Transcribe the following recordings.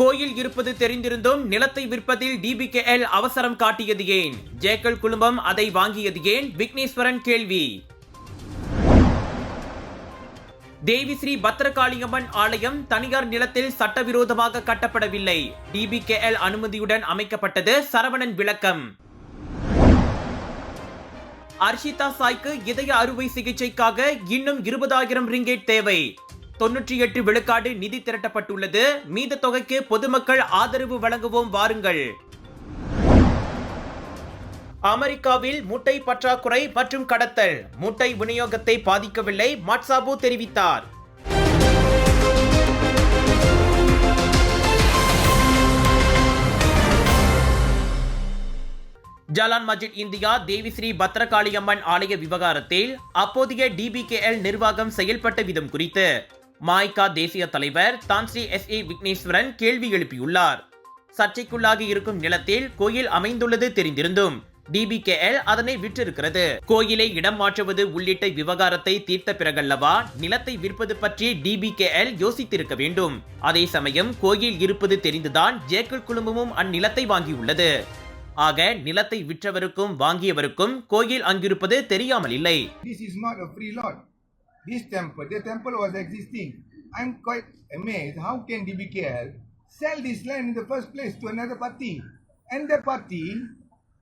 கோயில் இருப்பது தெரிந்திருந்தும் நிலத்தை விற்பதில் டிபிகேஎல் அவசரம் காட்டியது ஏன்? ஜேக்கல் குழுமம் அதை வாங்கியது ஏன்? விக்னேஸ்வரன் கேள்வி. தேவி ஸ்ரீ பத்ரகாளியம்மன் ஆலயம் தனியார் நிலத்தில் சட்டவிரோதமாக கட்டப்படவில்லை. டிபிகேஎல் அனுமதியுடன் அமைக்கப்பட்டது சரவணன் விளக்கம். அர்ஷிதா சாய்க்கு இதய அறுவை சிகிச்சைக்காக இன்னும் இருபதாயிரம் ரிங்கேட் தேவை. தொன்னூற்றி எட்டு விழுக்காடு நிதி திரட்டப்பட்டுள்ளது. மீத தொகைக்கு பொதுமக்கள் ஆதரவு வழங்குவோம் வாருங்கள். அமெரிக்காவில் முட்டை பற்றாக்குறை மற்றும் கடத்தல். முட்டை விநியோகத்தை பாதிக்கவில்லை மட்சாபு தெரிவித்தார். Jalan Masjid India Devi Sri Bhadrakaliamman ஆலய விவகாரத்தில் அப்போதைய டிபிகேஎல் நிர்வாகம் செயல்பட்ட விதம் குறித்து மாய்கா தேசிய தலைவர் தான்ஸ்ரீ எஸ் ஏ விக்னேஸ்வரன் கேள்வி எழுப்பியுள்ளார். சர்ச்சைக்குள்ளாகி இருக்கும் நிலத்தில் கோயில் அமைந்துள்ளது தெரிந்திருந்தும் டிபிகேஎல் அதனை விற்றிருக்கிறது. கோயிலை இடம் மாற்றுவது உள்ளிட்ட விவகாரத்தை தீர்த்த பிறகல்லவா நிலத்தை விற்பது பற்றி டிபிகேஎல் யோசித்திருக்க வேண்டும். அதே சமயம் கோயில் இருப்பது தெரிந்துதான் ஜேக்கல் குழுமமும் அந்நிலத்தை வாங்கியுள்ளது. ஆக நிலத்தை விற்றவருக்கும் வாங்கியவருக்கும் கோயில் அங்கிருப்பது தெரியாமல் இல்லை This temple, the temple was existing. I'm quite amazed. How can DBKL sell this land in the first place to another party? And that party,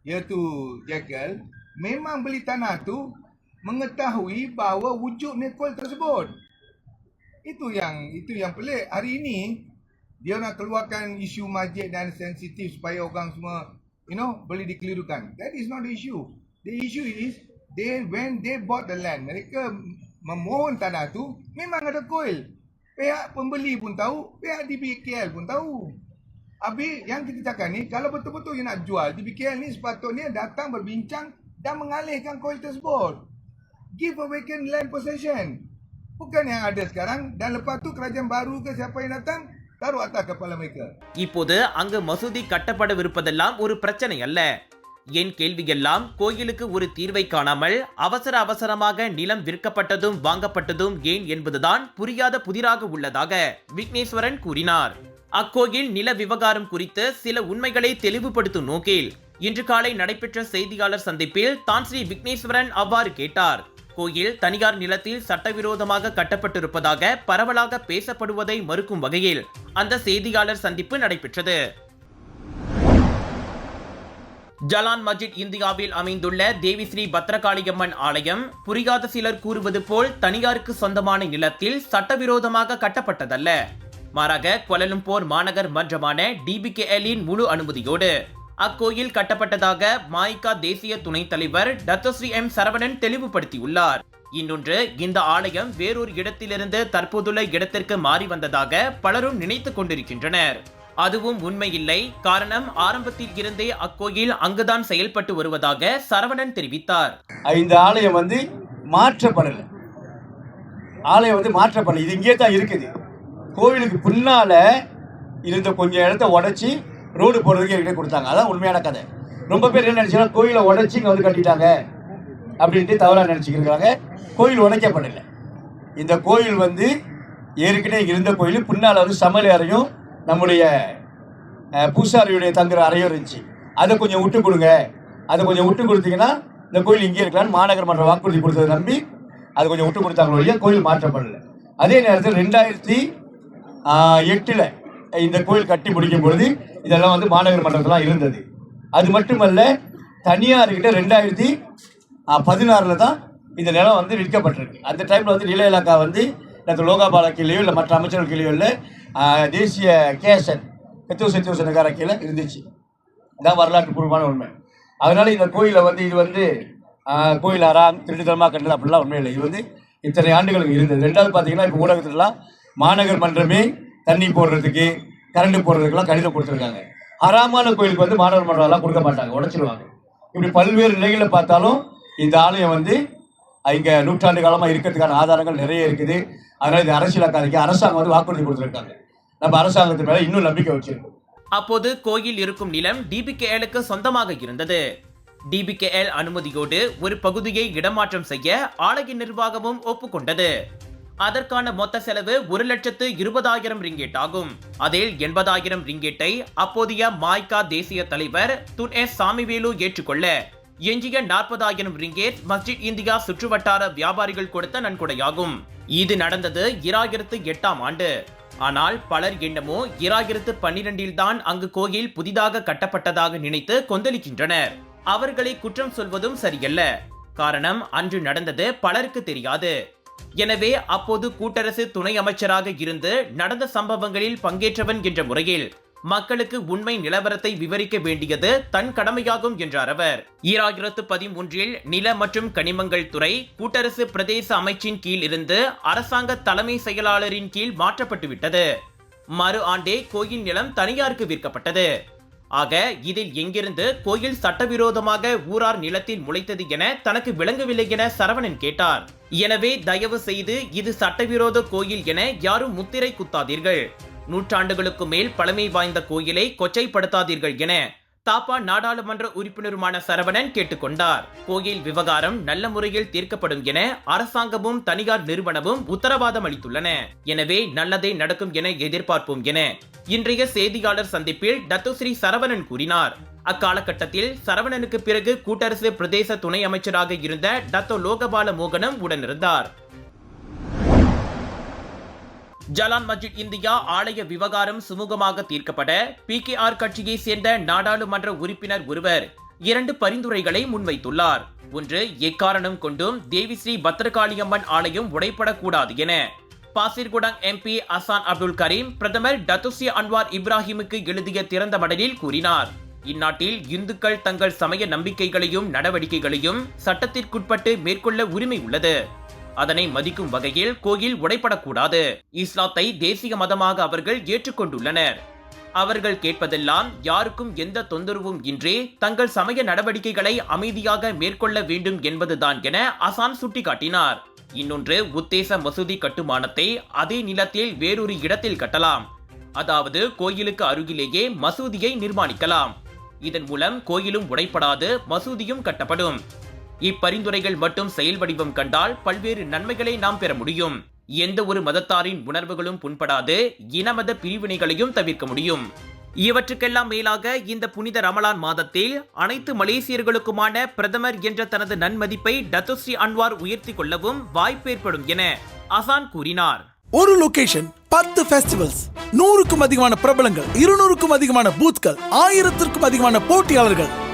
iaitu Jekyll, memang beli tanah tu mengetahui bahawa wujud Nekol tersebut. Itu yang itu yang pelik. Hari ini dia nak keluarkan isu masjid dan sensitif supaya orang semua you know boleh dikelirukan. That is not the issue. The issue is they when they bought the land, mereka memohon tanah tu memang ada koil. Pihak pembeli pun tahu, pihak DBKL pun tahu. Habis yang kita cakap ni, kalau betul-betul you nak jual, DBKL ni sepatutnya datang berbincang dan mengalihkan koil tersebut. Give a vacant land possession. Bukan yang ada sekarang dan lepas tu kerajaan baru ke siapa yang datang, taruh atas kepala mereka. இப்போது அங்கு மசூதி கட்டப்படவிருப்பதெல்லாம் ஒரு பிரச்சனை அல்ல என் கேள்வியெல்லாம் கோயிலுக்கு ஒரு தீர்வை காணாமல் அவசர அவசரமாக நிலம் விற்கப்பட்டதும் வாங்கப்பட்டதும் ஏன் என்பதுதான் புரியாத புதிராக உள்ளதாக விக்னேஸ்வரன் கூறினார். அக்கோயில் நில விவகாரம் குறித்து சில உண்மைகளை தெளிவுபடுத்தும் நோக்கில் இன்று காலை நடைபெற்ற செய்தியாளர் சந்திப்பில் தான் ஸ்ரீ விக்னேஸ்வரன் அவ்வாறு கேட்டார். கோயில் தனியார் நிலத்தில் சட்டவிரோதமாக கட்டப்பட்டிருப்பதாக பரவலாக பேசப்படுவதை மறுக்கும் வகையில் அந்த செய்தியாளர் சந்திப்பு நடைபெற்றது. ஜலான் மஜித் இந்தியாவில் அமைந்துள்ள தேவி ஸ்ரீ பத்ரகாளியம்மன் ஆலயம் புரியாத சிலர் கூறுவது போல் தனியாருக்கு சொந்தமான நிலத்தில் சட்டவிரோதமாக கட்டப்பட்டதல்ல. மாறாக கொலலும்போர் மாநகர் மன்றமான டிபிகேஎல்லின் முழு அனுமதியோடு அக்கோயில் கட்டப்பட்டதாக மாய்கா தேசிய துணைத் தலைவர் டத்தோஸ்ரீ எம். சரவணன் தெளிவுபடுத்தியுள்ளார். இன்னொன்று இந்த ஆலயம் வேறொரு இடத்திலிருந்து தற்போதுள்ள இடத்திற்கு மாறி வந்ததாக பலரும் நினைத்துக் கொண்டிருக்கின்றனர். அதுவும் உண்மையில்லை. காரணம் ஆரம்பத்தில் இருந்தே அக்கோயில் அங்குதான் செயல்பட்டு வருவதாக சரவணன் தெரிவித்தார். இந்த ஆலயம் வந்து மாற்றப்படலை. ஆலயம் வந்து மாற்றப்படலை. இது இங்கே தான் இருக்குது. கோவிலுக்கு பின்னால இருந்த கொஞ்சம் இடத்த உடச்சி ரோடு போடுறதுக்கு என்கிட்ட கொடுத்தாங்க. அதான் உண்மையான கதை. ரொம்ப பேர் என்ன நினைச்சாங்க கோயிலை உடச்சி இங்கே வந்து கட்டிட்டாங்க அப்படின்ட்டு தவறாக நினச்சிக்கிறாங்க கோயில் உடைக்கப்படலை. இந்த கோயில் வந்து ஏற்கனவே இருந்த கோயில் பின்னால் வந்து சமையல் அறையும் நம்முடைய பூசாரியுடைய தங்குற அறையும் இருந்துச்சு. அதை கொஞ்சம் விட்டு கொடுங்க. அதை கொஞ்சம் விட்டு கொடுத்தீங்கன்னா இந்த கோயில் இங்கே இருக்கலாம்னு மாநகர் மன்ற வாக்குறுதி கொடுத்ததை நம்பி அதை கொஞ்சம் விட்டு கொடுத்தாங்களோ இல்லையா கோயில் மாற்றப்படலை. அதே நேரத்தில் ரெண்டாயிரத்தி எட்டில் இந்த கோயில் கட்டி முடிக்கும் பொழுது இதெல்லாம் வந்து மாநகர் மன்றத்தெல்லாம் இருந்தது. அது மட்டுமல்ல தனியார்கிட்ட ரெண்டாயிரத்தி பதினாறில் தான் இந்த நிலம் வந்து விற்கப்பட்டிருக்கு. அந்த டைமில் வந்து நில இலாக்கா வந்து டாக்டர் லோகாபாலா கீழேயோ இல்லை மற்ற அமைச்சர்கள் கீழேயோ இல்லை தேசிய கேசன் கத்தூர் நகர கீழே இருந்துச்சு. இதான் வரலாற்று பூர்வமான உண்மை. அதனால இந்த கோயிலை வந்து இது வந்து கோயில் அறாம் திருட்டுத்தனமாக கண்டது அப்படிலாம் உண்மை இல்லை. இது வந்து இத்தனை ஆண்டுகளுக்கு இருந்தது. ரெண்டாவது பார்த்தீங்கன்னா இப்போ ஊடகத்துலலாம் மாநகர் மன்றமே தண்ணி போடுறதுக்கு கரண்ட் போடுறதுக்கெல்லாம் கடிதம் கொடுத்துருக்காங்க. அறாமான கோயிலுக்கு வந்து மாநகர் மன்றம்லாம் கொடுக்க மாட்டாங்க உடைச்சிருவாங்க. இப்படி பல்வேறு நிலைகளில் பார்த்தாலும் இந்த ஆலயம் வந்து இங்கே நூற்றாண்டு காலமாக இருக்கிறதுக்கான ஆதாரங்கள் நிறைய இருக்குது. அதனால இது அரசியலாக்காரிக்கு அரசாங்கம் வந்து வாக்குறுதி கொடுத்துருக்காங்க. நம்ம அரசாங்கத்து மேல இன்னும் நம்பிக்கை வச்சிருக்கோம். அப்போது கோயில் இருக்கும் நிலம் டிபிகேஎலுக்கு சொந்தமாக இருந்தது. டிபிகேஎல் அனுமதியோடு ஒரு பகுதியை இடமாற்றம் செய்ய ஆலய நிர்வாகமும் ஒப்புக்கொண்டது. அதற்கான மொத்த செலவு ஒரு லட்சத்து இருபதாயிரம் ரிங்கேட் ஆகும். அதில் எண்பதாயிரம் ரிங்கேட்டை அப்போதைய மாய்கா தேசிய தலைவர் துன் எஸ் சாமிவேலு ஏற்றுக்கொள்ள எஞ்சிய நாற்பதாயிரம் ரிங்கேட் மஸ்ஜித் இந்தியா சுற்றுவட்டார வியாபாரிகள் கொடுத்த நன்கொடையாகும். இது நடந்தது இராயிரத்து எட்டாம் ஆண்டு. ஆனால் பலர் என்னமோ இராயிரத்து பன்னிரண்டில் தான் அங்கு கோயில் புதிதாக கட்டப்பட்டதாக நினைத்து கொந்தளிக்கின்றனர். அவர்களை குற்றம் சொல்வதும் சரியல்ல. காரணம் அன்று நடந்தது பலருக்கு தெரியாது. எனவே அப்போது கூட்டரசு துணை அமைச்சராக இருந்து நடந்த சம்பவங்களில் பங்கேற்றவன் என்ற முறையில் மக்களுக்கு உண்மை நிலவரத்தை விவரிக்க வேண்டியது தன் கடமையாகும் என்றார் அவர். ஈராயிரத்து பதிமூன்றில் நில மற்றும் கனிமங்கள் துறை கூட்டரசு பிரதேச அமைச்சின் கீழ் இருந்து அரசாங்க தலைமை செயலாளரின் கீழ் மாற்றப்பட்டுவிட்டது. மறு ஆண்டே கோயில் நிலம் தனியாருக்கு விற்கப்பட்டது. ஆக இதில் எங்கிருந்து கோயில் சட்டவிரோதமாக ஊரார் நிலத்தில் முளைத்தது என தனக்கு விளங்கவில்லை என சரவணன் கேட்டார். எனவே தயவு செய்து இது சட்டவிரோத கோயில் என யாரும் முத்திரை குத்தாதீர்கள். நூற்றாண்டுகளுக்கு மேல் பழமை வாய்ந்த கோயிலை கொச்சைப்படுத்தாதீர்கள் என தாப்பா நாடாளுமன்ற உறுப்பினருமான சரவணன் கேட்டுக்கொண்டார். கோயில் விவகாரம் நல்ல முறையில் தீர்க்கப்படும் என அரசாங்கமும் தனியார் நிறுவனமும் உத்தரவாதம் அளித்துள்ளன. எனவே நல்லதே நடக்கும் என எதிர்பார்ப்போம் என இன்றைய செய்தியாளர் சந்திப்பில் டத்துஸ்ரீ சரவணன் கூறினார். அக்காலகட்டத்தில் சரவணனுக்கு பிறகு கூட்டரசு பிரதேச துணை அமைச்சராக இருந்த டத்தோ லோகபால மோகனம் உடனிருந்தார். ஜலான் மஸ்ஜித் இந்தியா ஆலய விவகாரம் சுமூகமாக தீர்க்கப்பட பிகேஆர் கட்சியை சேர்ந்த நாடாளுமன்ற உறுப்பினர் ஒருவர் இரண்டு பரிந்துரைகளை முன்வைத்துள்ளார். ஒன்று எக்காரணம் கொண்டும் தேவிஸ்ரீ பத்ரகாளியம்மன் ஆலயம் உடைப்படக்கூடாது என பாசிர்குடங் எம்பி அசான் அப்துல் கரீம் பிரதமர் டத்துசி அன்வார் இப்ராஹிமுக்கு எழுதிய திறந்த மடலில் கூறினார். இந்நாட்டில் இந்துக்கள் தங்கள் சமய நம்பிக்கைகளையும் நடவடிக்கைகளையும் சட்டத்திற்குட்பட்டு மேற்கொள்ள உரிமை உள்ளது. அதனை மதிக்கும் வகையில் கோயில் உடைப்படக்கூடாது இஸ்லாத்தை தேசிய மதமாக அவர்கள் ஏற்றுக்கொண்டுள்ளனர். அவர்கள் கேட்பதெல்லாம் யாருக்கும் எந்த தொந்தரவும் இன்றி தங்கள் சமய நடவடிக்கைகளை அமைதியாக மேற்கொள்ள வேண்டும் என்பதுதான் என அசான் சுட்டிக்காட்டினார். இன்னொன்று உத்தேச மசூதி கட்டுமானத்தை அதே நிலத்தில் வேறொரு இடத்தில் கட்டலாம். அதாவது கோயிலுக்கு அருகிலேயே மசூதியை நிர்மாணிக்கலாம். இதன் மூலம் கோயிலும் உடைப்படாது மசூதியும் கட்டப்படும். இப்பரிந்துரைகள் மட்டும் செயல் வடிவம் கண்டால் பல்வேறு நன்மைகளை நாம் பெற முடியும். எந்த ஒரு மதத்தாரின் உணர்வுகளும் புண்படாது இனமத பிரிவினைகளையும் தவிர்க்க முடியும். இவற்றுக்கெல்லாம் மேலாக இந்த புனித ரமலான் மாதத்தில் அனைத்து மலேசியர்களுக்குமான பிரதமர் என்ற தனது நன்மதிப்பை டத்துஸ்ரீ அன்வார் உயர்த்தி கொள்ளவும் வாய்ப்பு ஏற்படும் என அசான் கூறினார். ஒரு லொகேஷன் பத்து ஃபெஸ்டிவல்ஸ் நூறுக்கும் அதிகமான பிரபலங்கள் இருநூறுக்கும் அதிகமான பூத்கள் ஆயிரத்திற்கும் அதிகமான போட்டியாளர்கள்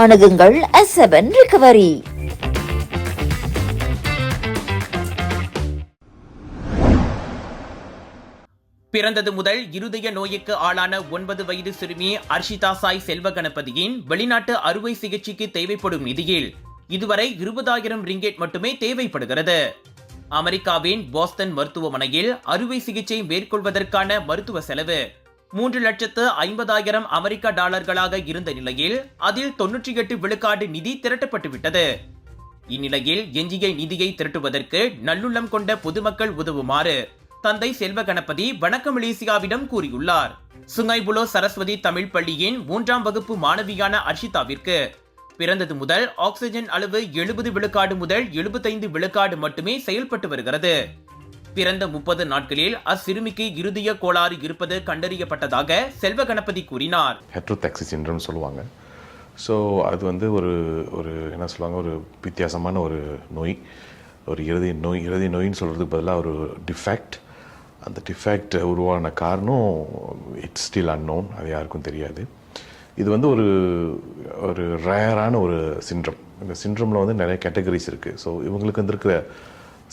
அணுகுங்கள் எஸ் செவன் ரிகவரி பிறந்தது முதல் இருதய நோய்க்கு ஆளான ஒன்பது வயது சிறுமி அர்ஷிதா சாய் செல்வ கணபதியின் வெளிநாட்டு அறுவை சிகிச்சைக்கு தேவைப்படும் நிதியில் இதுவரை இருபதாயிரம் ரிங்கெட் மட்டுமே தேவைப்படுகிறது. அமெரிக்காவின் போஸ்டன் மருத்துவமனையில் அறுவை சிகிச்சை மேற்கொள்வதற்கான மருத்துவ செலவு மூன்று லட்சத்து ஐம்பதாயிரம் அமெரிக்க டாலர்களாக இருந்த நிலையில் அதில் தொன்னூற்றி எட்டு விழுக்காடு நிதி திரட்டப்பட்டுவிட்டது. இந்நிலையில் எஞ்சிய நிதியை திரட்டுவதற்கு நல்லுள்ளம் கொண்ட பொதுமக்கள் உதவுமாறு தந்தை செல்வ கணபதி வணக்க மலேசியாவிடம் கூறியுள்ளார். சுங்கைபுலோ சரஸ்வதி தமிழ் பள்ளியின் மூன்றாம் வகுப்பு மாணவியான அர்ஷிதாவிற்கு பிறந்தது முதல் ஆக்சிஜன் அளவு எழுபது விழுக்காடு முதல் எழுபத்தைந்து விழுக்காடு மட்டுமே செயல்பட்டு வருகிறது. பிறந்த முப்பது நாட்களில் அச்சிறுமிக்கு இருதய கோளாறு இருப்பது கண்டறியப்பட்டதாக செல்வ கணபதி கூறினார். ஹெட்ரோடாக்சி சின்ரம் சொல்லுவாங்க. ஸோ அது வந்து ஒரு ஒரு என்ன சொல்லுவாங்க ஒரு வித்தியாசமான ஒரு நோய். ஒரு இருதய நோய் இருதய நோயின்னு சொல்கிறதுக்கு பதிலாக ஒரு டிஃபெக்ட் அந்த டிஃபெக்ட் உருவான காரணம் இட்ஸ் ஸ்டில் அன்னோன் அது யாருக்கும் தெரியாது. இது வந்து ஒரு ஒரு ரேரான ஒரு சின்ரம் இந்த சின்ரமில் வந்து நிறைய கேட்டகரிஸ் இருக்குது ஸோ இவங்களுக்கு வந்திருக்கிற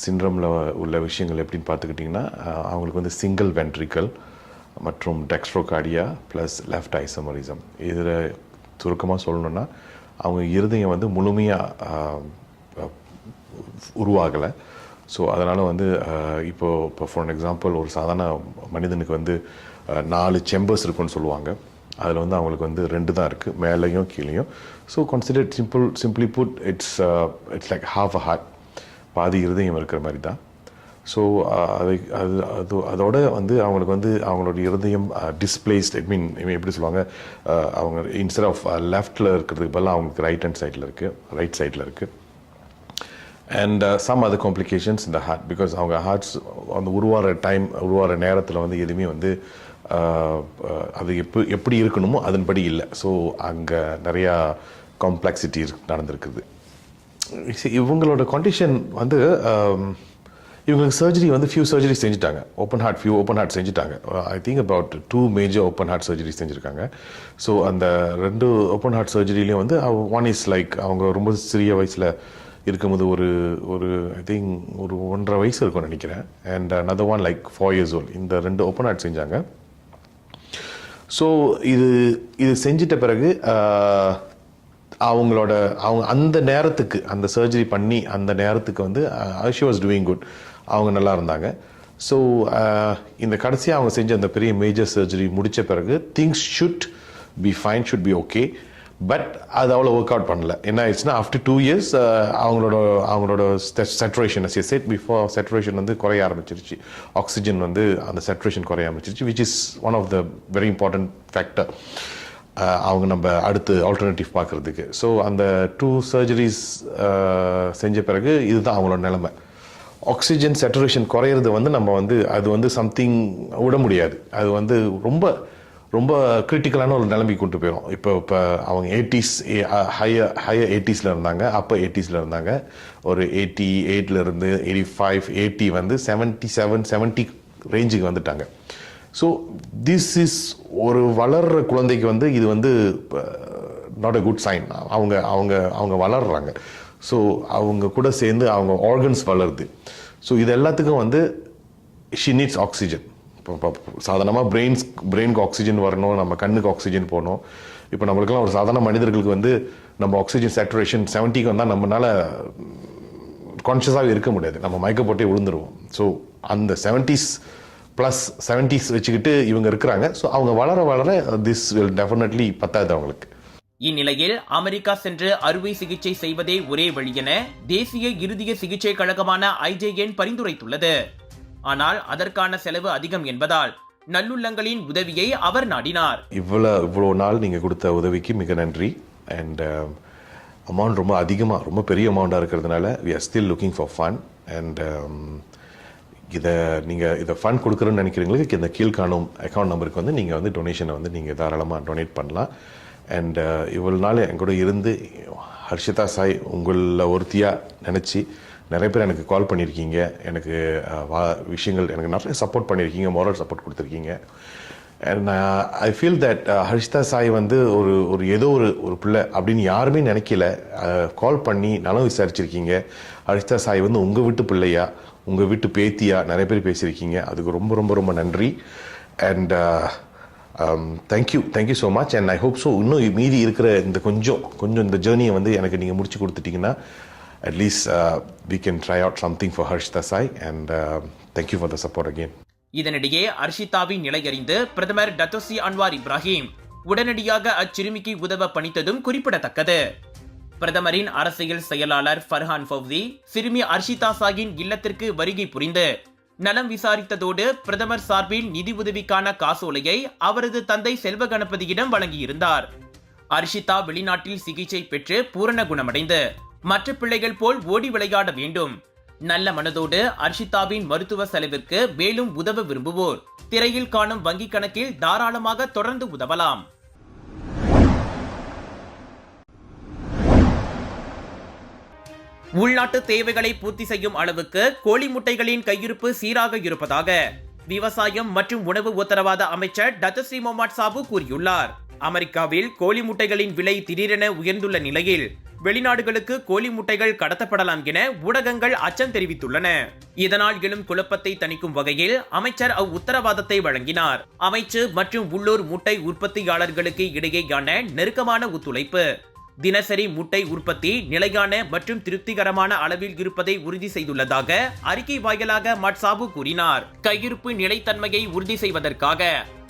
சின்ரமில் உள்ள விஷயங்கள் எப்படின்னு பார்த்துக்கிட்டிங்கன்னா அவங்களுக்கு வந்து சிங்கிள் வென்ட்ரிக்கல் மற்றும் டெக்ஸ்ட்ரோகார்டியா ப்ளஸ் லெஃப்ட் ஐசமரிசம் இதில் சுருக்கமாக சொல்லணுன்னா அவங்க இருதயம் வந்து முழுமையாக உருவாகலை. ஸோ அதனால் வந்து இப்போது இப்போ ஃபார் எக்ஸாம்பிள் ஒரு சாதாரண மனிதனுக்கு வந்து நாலு செம்பர்ஸ் இருக்குன்னு சொல்லுவாங்க. அதில் வந்து அவங்களுக்கு வந்து ரெண்டு தான் இருக்குது மேலேயும் கீழேயும். So consider simple simply put it's it's like half a heart பாதி இருதயம் இருக்கிற மாதிரி தான் ஸோ அதை அது அது அதோட வந்து அவங்களுக்கு வந்து அவங்களோட இருதயம் டிஸ்பிளேஸ்ட் ஐ மீன் எப்படி சொல்லுவாங்க அவங்க இன்ஸ்டெட் ஆஃப் லெஃப்டில் இருக்கிறதுக்கு பதிலாக அவங்களுக்கு ரைட் ஹேண்ட் சைடில் இருக்குது ரைட் சைடில் இருக்குது அண்ட் சம் அதர் காம்ப்ளிகேஷன்ஸ் இந்த ஹார்ட் பிகாஸ் அவங்க ஹார்ட்ஸ் அந்த உருவாகிற டைம் உருவாகிற நேரத்தில் வந்து எதுவுமே வந்து அது எப்போ எப்படி இருக்கணுமோ அதன்படி இல்லை. ஸோ அங்கே நிறையா காம்ப்ளெக்சிட்டி நடந்திருக்குது. இவங்களோட கண்டிஷன் வந்து um, இவங்களுக்கு சர்ஜரி வந்து ஃபியூ சர்ஜரி செஞ்சுட்டாங்க. Open heart few open heart செஞ்சுட்டாங்க. I think about two major open heart surgery செஞ்சுருக்காங்க. ஸோ அந்த ரெண்டு ஓப்பன் ஹார்ட் சர்ஜரிலையும் வந்து ஒன் இஸ் லைக் அவங்க ரொம்ப சிறிய வயசில் இருக்கும்போது ஒரு ஒரு ஐ திங்க் ஒரு ஒன்றரை வயசு இருக்கும்னு நினைக்கிறேன். And another one like four years old இந்த ரெண்டு ஓப்பன் ஹார்ட் செஞ்சாங்க. ஸோ இது இது செஞ்சிட்ட பிறகு uh, அவங்களோட அவங்க அந்த நேரத்துக்கு அந்த சர்ஜரி பண்ணி அந்த நேரத்துக்கு வந்து ஷி வாஸ் டூயிங் குட் அவங்க நல்லா இருந்தாங்க. ஸோ uh, இந்த கடைசியாக அவங்க செஞ்ச அந்த பெரிய மேஜர் சர்ஜரி முடித்த பிறகு things should be fine should be okay but அது அவ்வளோ ஒர்க் அவுட் பண்ணல. என்ன ஆயிடுச்சுன்னா ஆஃப்டர் டூ இயர்ஸ் அவங்களோட அவங்களோட சேச்சுரேஷன் செட் பிஃபோர் செட்ரேஷன் வந்து குறைய ஆரம்பிச்சிருச்சு. ஆக்சிஜன் வந்து அந்த செட்ரேஷன் குறைய ஆரம்பிச்சிருச்சு which is one of the very important factor அவங்க நம்ம அடுத்து ஆல்டர்னேட்டிவ் பார்க்குறதுக்கு. ஸோ அந்த டூ சர்ஜரிஸ் செஞ்ச பிறகு இதுதான் அவங்களோட நிலைமை. ஆக்சிஜன் சேச்சுரேஷன் குறையிறது வந்து நம்ம வந்து அது வந்து சம்திங் விட முடியாது. அது வந்து ரொம்ப ரொம்ப கிரிட்டிக்கலான ஒரு நிலைமைக்கு கொண்டு போயிடும் இப்போ இப்போ அவங்க எயிட்டிஸ் ஹையர் ஹையர் எயிட்டிஸில் இருந்தாங்க அப்போ எயிட்டிஸில் இருந்தாங்க. ஒரு எயிட்டி இருந்து எயிட்டி ஃபைவ் எயிட்டி வந்து செவன்ட்டி செவன் செவன்ட்டி ரேஞ்சுக்கு வந்துட்டாங்க. ஸோ திஸ் இஸ் ஒரு வளர்ற குழந்தைக்கு வந்து இது வந்து நாட் அ குட் சைன் அவங்க அவங்க அவங்க வளர்றாங்க. ஸோ அவங்க கூட சேர்ந்து அவங்க ஆர்கன்ஸ் வளருது. ஸோ இது எல்லாத்துக்கும் வந்து ஷி நீட்ஸ் ஆக்சிஜன் இப்போ சாதாரணமாக பிரெயின்ஸ் பிரெயினுக்கு ஆக்சிஜன் வரணும் நம்ம கண்ணுக்கு ஆக்சிஜன் போகணும் இப்போ நம்மளுக்கெல்லாம் ஒரு சாதாரண மனிதர்களுக்கு வந்து நம்ம ஆக்சிஜன் சேச்சுரேஷன் செவன்ட்டிக்கு வந்தால் நம்மளால் கான்ஷியஸாக இருக்க முடியாது. நம்ம மயக்க போட்டே விழுந்துருவோம். ஸோ அந்த செவன்ட்டீஸ் ப்ளஸ் செவன்ட்டீஸ் வச்சுக்கிட்டு இவங்க இருக்கிறாங்க. ஸோ அவங்க வளர வளர திஸ் வில் டெஃபினெட்லி பத்தாது அவங்களுக்கு. இந்நிலையில் அமெரிக்கா சென்று அறுவை சிகிச்சை செய்வதே ஒரே வழி என தேசிய இருதய சிகிச்சை கழகமான ஐஜேஎன் பரிந்துரைத்துள்ளது. ஆனால் அதற்கான செலவு அதிகம் என்பதால் நல்லுள்ளங்களின் உதவியை அவர் நாடினார். இவ்வளோ இவ்வளோ நாள் நீங்கள் கொடுத்த உதவிக்கு மிக நன்றி. அண்ட் அமௌண்ட் ரொம்ப அதிகமாக ரொம்ப பெரிய அமௌண்ட்டாக இருக்கிறதுனால we are still looking for fund and இதை நீங்கள் இதை ஃபண்ட் கொடுக்குறேன்னு நினைக்கிறவங்களுக்கு இந்த கீழ்காணும் அக்கௌண்ட் நம்பருக்கு வந்து நீங்கள் வந்து டொனேஷனை வந்து நீங்கள் தாராளமாக டொனேட் பண்ணலாம். அண்ட் uh, இவ்வளோ நாள் எங்கூட இருந்து ஹர்ஷிதா சாய் உங்களில் ஒருத்தியாக நினச்சி நிறைய பேர் எனக்கு கால் பண்ணியிருக்கீங்க எனக்கு வா விஷயங்கள் எனக்கு நிறைய சப்போர்ட் பண்ணியிருக்கீங்க moral சப்போர்ட் கொடுத்துருக்கீங்க. And I uh, feel that uh, Harshita Sai வந்து ஒரு ஒரு ஏதோ ஒரு ஒரு பிள்ளை அப்படின்னு யாருமே நினைக்கல. கால் பண்ணி நலம் விசாரிச்சிருக்கீங்க. ஹர்ஷிதா சாய் வந்து உங்கள் வீட்டு பிள்ளையா? உங்கள் வீட்டு பேத்தியாக நிறைய பேர் பேசியிருக்கீங்க. அதுக்கு ரொம்ப ரொம்ப ரொம்ப நன்றி. And thank you thank you so much and I hope so இன்னும் மீதி இருக்கிற இந்த கொஞ்சம் கொஞ்சம் இந்த ஜேர்னியை வந்து எனக்கு நீங்கள் முடிச்சு கொடுத்துட்டீங்கன்னா at least we can try out something for Harshita Sai and thank you for the support again இதனிடையே அர்ஷிதாவின் நிலையறிந்து பிரதமர் டத்தோசி அன்வார் இப்ராஹிம் உடனடியாக அச்சிறுமிக்கு உதவ பணித்ததும் குறிப்பிடத்தக்கது. பிரதமரின் அரசியல் செயலாளர் ஃபர்ஹான் ஃபௌசி சிறுமி அர்ஷிதா சாகின் இல்லத்திற்கு வருகை புரிந்து. நலம் விசாரித்ததோடு பிரதமர் சார்பில் நிதி உதவிக்கான காசோலையை அவரது தந்தை செல்வ கணபதியிடம் வழங்கியிருந்தார். அர்ஷிதா வெளிநாட்டில் சிகிச்சை பெற்று பூரண குணமடைந்து. மற்ற பிள்ளைகள் போல் ஓடி விளையாட வேண்டும். நல்ல மனதோடு அர்ஷிதாவின் மருத்துவ செலவிற்கு மேலும் உதவ விரும்புவோர். திரையில் காணும் வங்கிக் கணக்கில் தாராளமாக தொடர்ந்து உதவலாம். உள்நாட்டு தேவைகளை பூர்த்தி செய்யும் அளவுக்கு கோழி முட்டைகளின் கையிருப்பு சீராக இருப்பதாக விவசாயம் மற்றும் உணவு உத்தரவாத அமைச்சர் டத்தஸ்ரீ மொமாட் சாபு கூறியுள்ளார். அமெரிக்காவில் கோழி முட்டைகளின் விலை திடீரென உயர்ந்துள்ள நிலையில் வெளிநாடுகளுக்கு கோழி முட்டைகள் கடத்தப்படலாம் என ஊடகங்கள் அச்சம் தெரிவித்துள்ளன. இதனால் எழும் குழப்பத்தை தணிக்கும் வகையில் அமைச்சர் அவ் உத்தரவாதத்தை வழங்கினார். அமைச்சு மற்றும் உள்ளூர் முட்டை உற்பத்தியாளர்களுக்கு இடையேயான நெருக்கமான ஒத்துழைப்பு தினசரி முட்டை உற்பத்தி நிலையான மற்றும் திருப்திகரமான அளவில் இருப்பதை உறுதி செய்துள்ளதாக அறிக்கை வாயிலாக மட்சாபு கூறினார். கையிருப்பு நிலைத்தன்மையை உறுதி செய்வதற்காக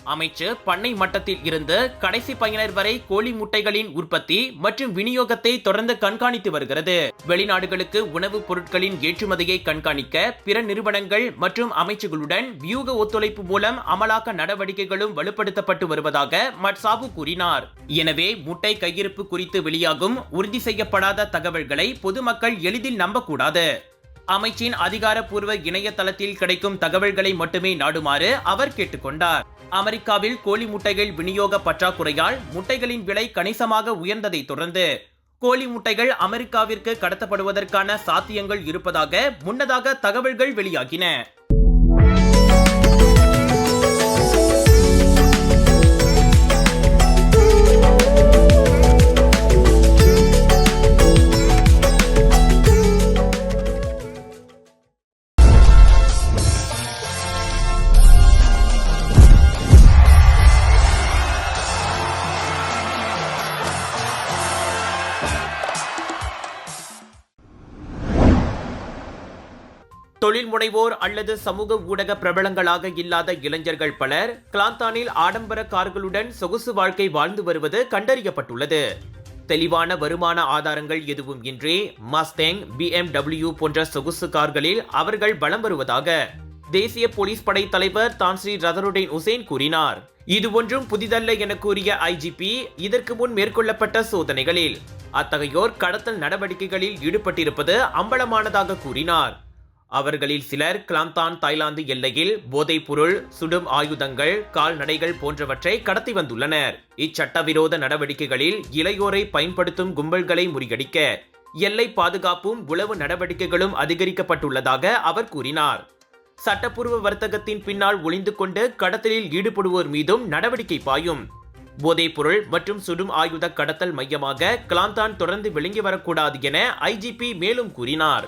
அமைச்சு பண்ணை மட்டத்தில் இருந்து கடைசி பயனர் வரை கோழி முட்டைகளின் உற்பத்தி மற்றும் விநியோகத்தை தொடர்ந்து கண்காணித்து வருகிறது. வெளிநாடுகளுக்கு உணவுப் பொருட்களின் ஏற்றுமதியை கண்காணிக்க பிற நிறுவனங்கள் மற்றும் அமைச்சுகளுடன் வியூக ஒத்துழைப்பு மூலம் அமலாக்க நடவடிக்கைகளும் வலுப்படுத்தப்பட்டு வருவதாக மட்சாபு கூறினார். எனவே முட்டை கையிருப்பு குறித்து வெளியாகும் உறுதி செய்யப்படாத தகவல்களை பொதுமக்கள் எளிதில் நம்பக்கூடாது. அமைச்சின் அதிகாரப்பூர்வ இணையதளத்தில் கிடைக்கும் தகவல்களை மட்டுமே நாடுமாறு அவர் கேட்டுக்கொண்டார். அமெரிக்காவில் கோழி முட்டைகள் விநியோக பற்றாக்குறையால் முட்டைகளின் விலை கணிசமாக உயர்ந்ததை தொடர்ந்து கோழி முட்டைகள் அமெரிக்காவிற்கு கடத்தப்படுவதற்கான சாத்தியங்கள் இருப்பதாக முன்னதாக தகவல்கள் வெளியாகின. முனைவோர் அல்லது சமூக ஊடக பிரபலங்களாக இல்லாத இளைஞர்கள் பலர் கிளாந்தானில் ஆடம்பர கார்களுடன் சொகுசு வாழ்க்கை வாழ்ந்து வருவது கண்டறியப்பட்டுள்ளது. தெளிவான வருமான ஆதாரங்கள் எதுவும் இன்றி மஸ்தேங் பிஎம்டபிள்யூ போன்ற சொகுசு கார்களில் அவர்கள் வலம் வருவதாக தேசிய போலீஸ் படை தலைவர் தான்ஸ்ரீ ரதருடேன் உசேன் கூறினார். இது ஒன்றும் புதிதல்ல என கூறிய ஐஜிபி இதற்கு முன் மேற்கொள்ளப்பட்ட சோதனைகளில் அத்தகையோர் கடத்தல் நடவடிக்கைகளில் ஈடுபட்டிருப்பது அம்பலமானதாக கூறினார். அவர்களில் சிலர் கிளாந்தான் தாய்லாந்து எல்லையில் போதைப்பொருள் சுடும் ஆயுதங்கள் கால்நடைகள் போன்றவற்றை கடத்தி வந்துள்ளனர். இச்சட்டவிரோத நடவடிக்கைகளில் இளையோரை பயன்படுத்தும் கும்பல்களை முறியடிக்க எல்லை பாதுகாப்பும் உளவு நடவடிக்கைகளும் அதிகரிக்கப்பட்டுள்ளதாக அவர் கூறினார். சட்டப்பூர்வ வர்த்தகத்தின் பின்னால் ஒளிந்து கொண்டு கடத்தலில் ஈடுபடுவோர் மீதும் நடவடிக்கை பாயும். போதைப்பொருள் மற்றும் சுடும் ஆயுத கடத்தல் மையமாக கிளாந்தான் தொடர்ந்து விளங்கி வரக்கூடாது என ஐஜிபி மேலும் கூறினார்.